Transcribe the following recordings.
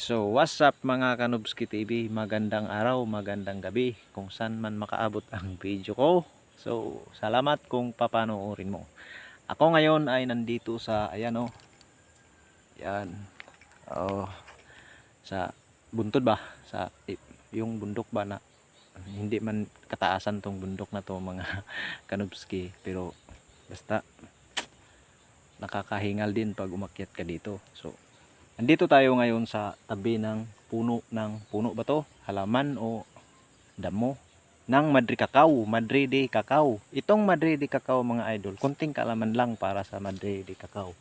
So, what's up mga Kanubski TV? Magandang araw, magandang gabi kung saan man makaabot ang video ko. So, salamat kung papanoorin mo. Ako ngayon ay nandito sa, ayan o. Yan. Oh, sa buntod ba? Sa yung bundok ba na hindi man kataasan tong bundok na to mga Kanubski. Pero basta nakakahingal din pag umakyat ka dito. So, Andito tayo ngayon sa tabi ng puno ng puno ba to? Halaman o damo ng Madri Cacao, Madri de Cacao. Itong Madri de Cacao mga idol, konting kaalaman lang para sa Madri de Cacao.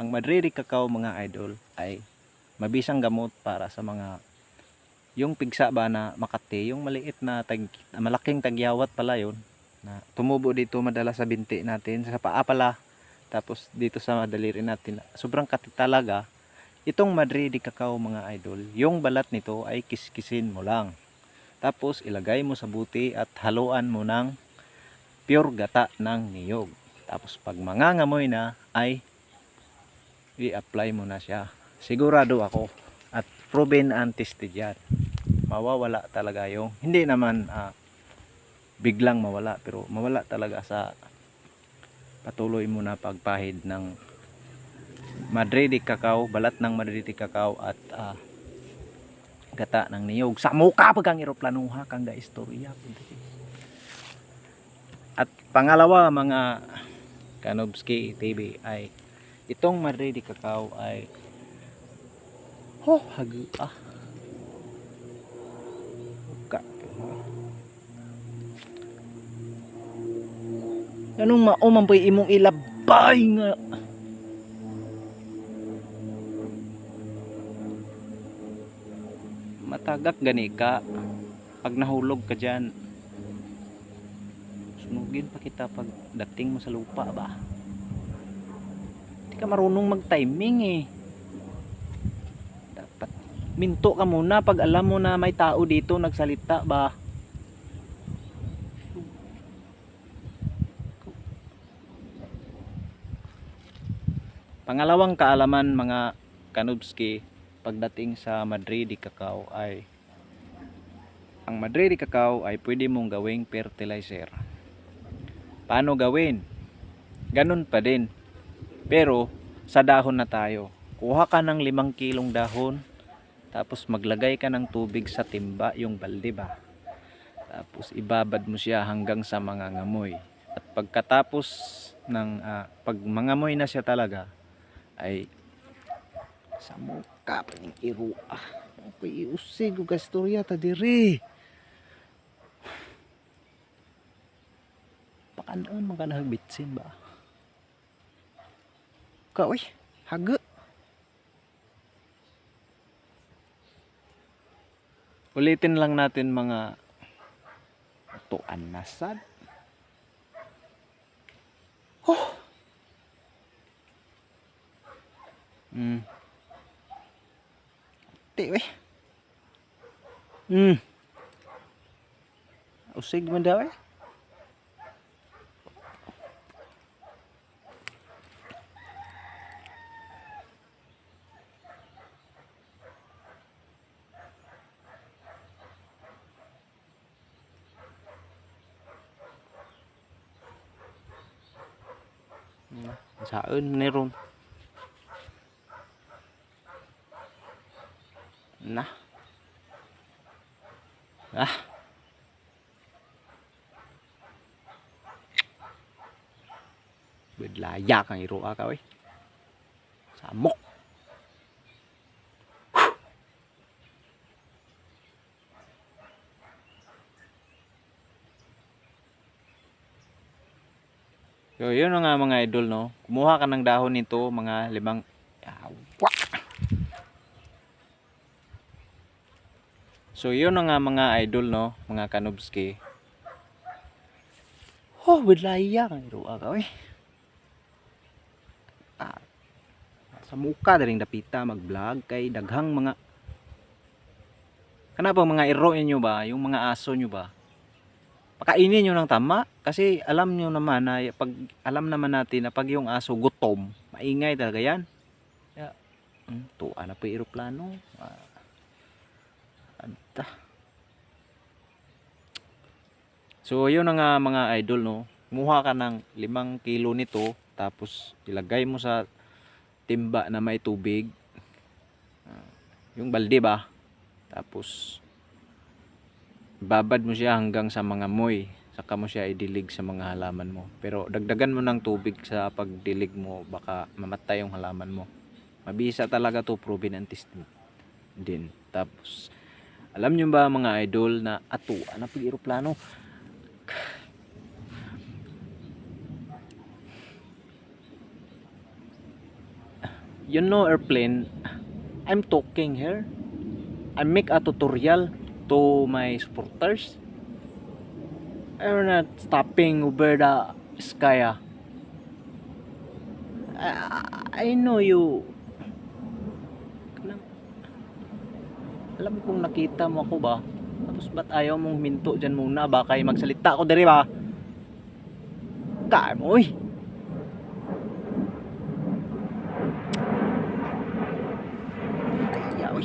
Ang Madri de Cacao mga idol ay mabisang gamot para sa mga yung pigsa ba na Makati, yung maliit na tag, malaking tagyawat pala yon na tumubo dito madalas sa binti natin, sa paa pala. Tapos dito sa daliri natin, sobrang katit talaga Itong Madrid Cacao mga idol, yung balat nito ay kiskisin mo lang. Tapos ilagay mo sa buti at haluan mo ng pure gata ng niyog. Tapos pag mangangamoy na ay i-apply mo na siya. Sigurado ako at proven and tested yan. Mawawala talaga yung, hindi naman ah, biglang mawala pero mawala talaga sa patuloy mo na pagpahid ng Madrid de Cacao, balat ng Madrid de Cacao at ah, gata ng niyog. Sa mukha pag ang eroplanuha kang ga istorya. At pangalawa mga Kanobski TV ay itong Madrid de Cacao ay oh hagu ah Ka. Anong mauman po imong ilabay nga matagak gani ka. Pag nahulog ka dyan sunugin pa kita pag dating mo sa lupa ba? Hindi ka marunong mag timing eh. Dapat minto ka muna pag alam mo na may tao dito nagsalita ba? Pangalawang kaalaman mga kanubski pagdating sa Madrid Cacao ay ang Madrid Cacao ay pwede mong gawing fertilizer. Paano gawin? Ganun pa din. Pero sa dahon na tayo. Kuha ka ng limang kilong dahon tapos maglagay ka ng tubig sa timba yung balde ba. Tapos ibabad mo siya hanggang sa mga ngamoy. At pagkatapos ng ah, pag mangamoy na siya talaga ay sa muka pa ning irua. Okay, iusig og gastorya ta diri. Pakanoon man ka nagbitsin ba? Ka oy, haga. Ulitin lang natin mga tuan na sad. Oh. Mm. Ti we. Hmm. Usig man daw eh. Hmm. Saan meron? Na. Ah. Bidlaya kang iroa ka oy. Samok. So, yun nga mga idol, no? Kumuha ka ng dahon nito, mga limang... Yawa! So yun nga mga idol no, mga kanubski. Oh, bidlaya kang iruwa ka eh. Ah, sa muka daring dapita mag-vlog kay daghang mga Kana mga iro inyo ba, yung mga aso nyo ba? Pakainin nyo ng tama kasi alam nyo naman na pag alam naman natin na pag yung aso gutom, maingay talaga yan. Kaya, Hmm, tuwa na po yung aeroplano. Ah, anta. So, yun na nga mga idol, no. Muha ka ng limang kilo nito, tapos ilagay mo sa timba na may tubig. Ah, yung balde ba? Tapos, babad mo siya hanggang sa mga moy. Saka mo siya idilig sa mga halaman mo. Pero dagdagan mo ng tubig sa pagdilig mo, baka mamatay yung halaman mo. Mabisa talaga to proven and tested din. Tapos, alam nyo ba mga idol na ato, ano pag You know airplane, I'm talking here. I make a tutorial to my supporters. I'm not stopping over the sky. ah. I, I know you. Alam, kong nakita mo ako ba? Tapos ba't ayaw mong huminto dyan muna? Baka magsalita ako dali ba? Kaya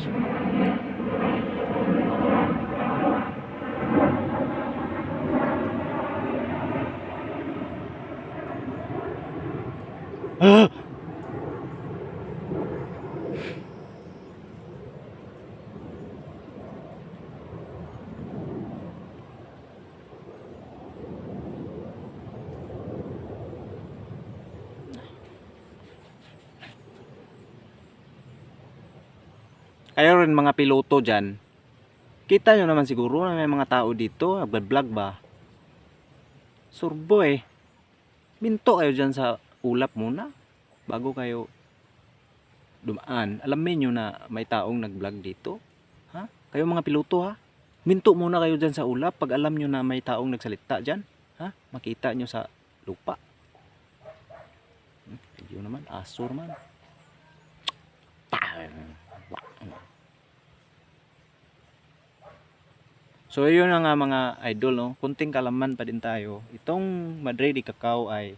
mo eh. Kaya rin mga piloto dyan, kita nyo naman siguro na may mga tao dito, nagbablog ba? Surbo eh. Minto kayo dyan sa ulap muna bago kayo dumaan. Alam nyo na may taong nag-vlog dito. Ha? Kayo mga piloto ha? Minto muna kayo dyan sa ulap pag alam nyo na may taong nagsalita dyan. Ha? Makita nyo sa lupa. Hmm, Yun naman, aso naman. So yun na nga mga idol no, kunting kalaman pa din tayo. Itong Madrid Cacao ay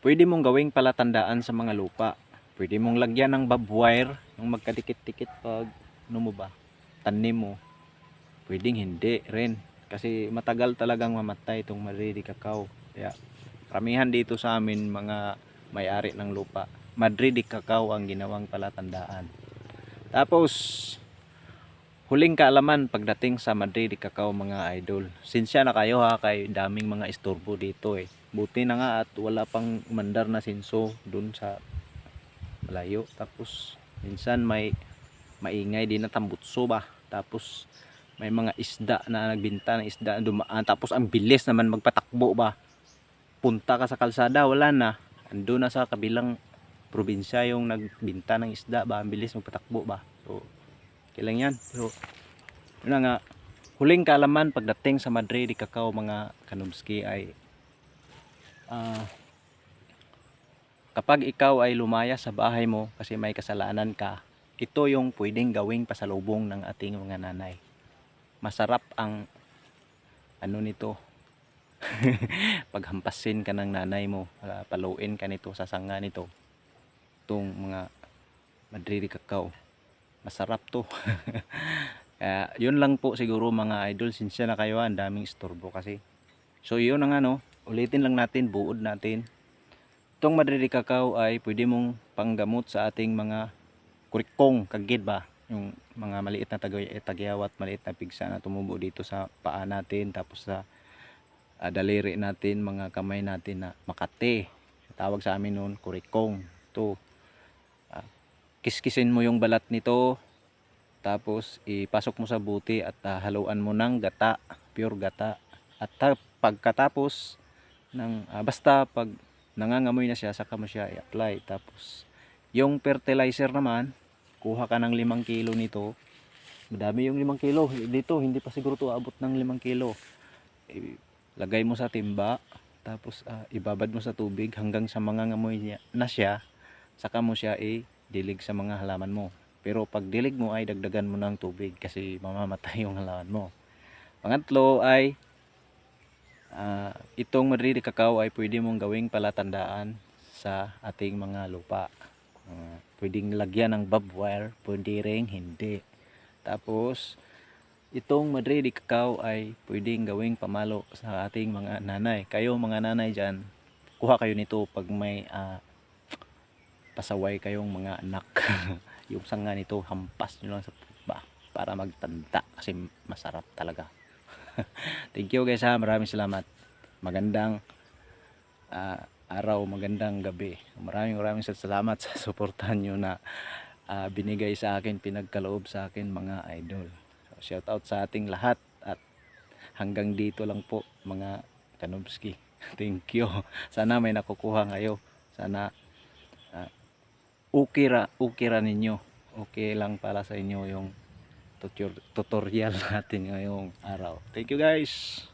pwede mong gawing palatandaan sa mga lupa. Pwede mong lagyan ng barbed wire yung magkadikit-dikit pag ano tanim mo. Pwedeng hindi rin kasi matagal talagang mamatay itong Madrid Cacao. Kaya karamihan dito sa amin mga may-ari ng lupa. Madrid Cacao ang ginawang palatandaan. Tapos huling kaalaman pagdating sa Madrid Cacao mga idol. Sinsya na kayo ha kay daming mga istorbo dito eh. Buti na nga at wala pang mandar na sinso dun sa malayo. Tapos minsan may maingay din na tambutso ba. Tapos may mga isda na nagbinta ng isda na dumaan. Tapos ang bilis naman magpatakbo ba. Punta ka sa kalsada wala na. Ando na sa kabilang probinsya yung nagbinta ng isda ba. Ang bilis magpatakbo ba. So kailang yan. So, yun nga, huling kaalaman pagdating sa Madrid, Cacao, mga kanubski ay ah, kapag ikaw ay lumaya sa bahay mo kasi may kasalanan ka, ito yung pwedeng gawing pasalubong ng ating mga nanay. Masarap ang ano nito, paghampasin ka ng nanay mo, ah, paluin ka nito sa sanga nito, itong mga Madrid Cacao masarap to. Kaya yun lang po siguro mga idol. Sinsya na kayo ang daming istorbo kasi. So yun na nga no ulitin lang natin buod natin. Itong Madrid Cacao ay pwede mong panggamot sa ating mga kurikong kagid ba? Yung mga maliit na tagay, tagyawat maliit na pigsa na tumubo dito sa paa natin tapos sa ah, daliri natin mga kamay natin na makate. Tawag sa amin noon kurikong. To kiskisin mo yung balat nito tapos ipasok mo sa buti at ah, haluan mo ng gata pure gata. At ta- pagkatapos ng ah, basta pag nangangamoy na siya saka mo siya i-apply. Tapos yung fertilizer naman kuha ka ng 5 kilo nito. Madami yung 5 kilo. Dito hindi pa siguro to abot ng 5 kilo. Lagay mo sa timba tapos ah, ibabad mo sa tubig hanggang sa mangangamoy niya, na siya saka mo siya i dilig sa mga halaman mo. Pero pag dilig mo ay dagdagan mo ng tubig kasi mamamatay yung halaman mo. Pangatlo ay ah, itong Madrid Cacao ay pwede mong gawing palatandaan sa ating mga lupa. Ah, pwedeng lagyan ng barbed wire, pwede ring hindi. Tapos, itong Madre de Cacao ay pwedeng gawing pamalo sa ating mga nanay. Kayo mga nanay dyan, kuha kayo nito pag may ah, pasaway kayong mga anak. yung sanga nito, hampas nyo lang sa ba para magtanda kasi masarap talaga. Thank you guys ha, maraming salamat. Magandang ah, araw, magandang gabi. Maraming maraming salamat sa suportahan nyo na ah, binigay sa akin, pinagkaloob sa akin mga idol. So, shout out sa ating lahat at hanggang dito lang po mga kanubski. Thank you. Sana may nakukuha kayo. Sana okay ra, okay ra ninyo. Okay lang para sa inyo yung tutor- tutorial natin ngayong araw. Thank you guys.